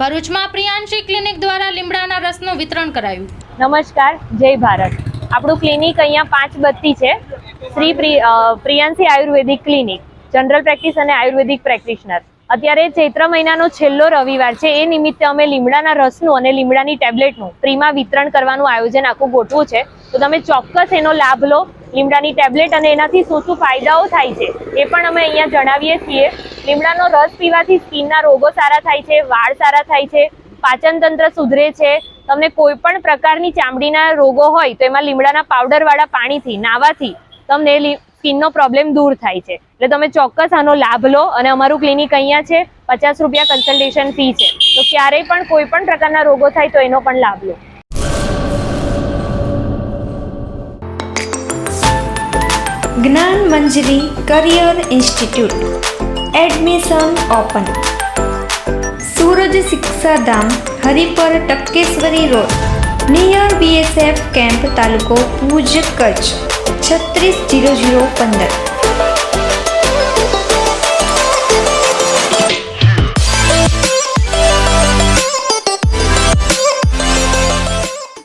ભરૂચમાં પ્રિયાંશી ક્લિનિક દ્વારા લીમડાના રસનું વિતરણ કરાયું. નમસ્કાર, જય ભારત. આપણું ક્લિનિક અહીંયા પાંચ બત્તી છે. Shri pre- Priyanshi Ayurvedic clinic, general practice અને આયુર્વેદિક પ્રેક્ટિશનર. અત્યારે ચૈત્ર મહિનાનો છેલ્લો રવિવાર છે. એ નિમિત્તે અમે લીમડાના રસનું અને લીમડાની ટેબ્લેટનું ફ્રીમાં વિતરણ કરવાનું આયોજન આખું ગોઠવું છે. તો તમે ચોક્કસ એનો લાભ લો લીમડાની ટેબ્લેટ અને એનાથી શું શું ફાયદાઓ થાય છે, એ પણ અમે અહીંયા જણાવીએ છીએ. લીમડાનો રસ પીવાથી સ્કિનના રોગો સારા થાય છે, વાળ સારા થાય છે પાચન તંત્ર સુધરે છે. તમને કોઈ પણ પ્રકારની ચામડીના રોગો હોય તો એમાં લીમડાના પાવડરવાળા પાણીથી, નાવાથી તમને સ્કિનનો પ્રોબ્લેમ દૂર થાય છે. એટલે તમે ચોક્કસ આનો લાભ લો અને અમારું ક્લિનિક અહીંયા છે, પચાસ રૂપિયા કન્સલ્ટેશન ફી છે. તો ક્યારેય પણ કોઈ પણ પ્રકારના રોગો થાય તો એનો પણ લાભ લો. Gyan Manjari career institute. Admission open Suraj Shikshadham Haripar Takkeshwari road near BSF camp તાલુકો ભુજ કચ્છ છત્રીસ જીરો જીરો પંદર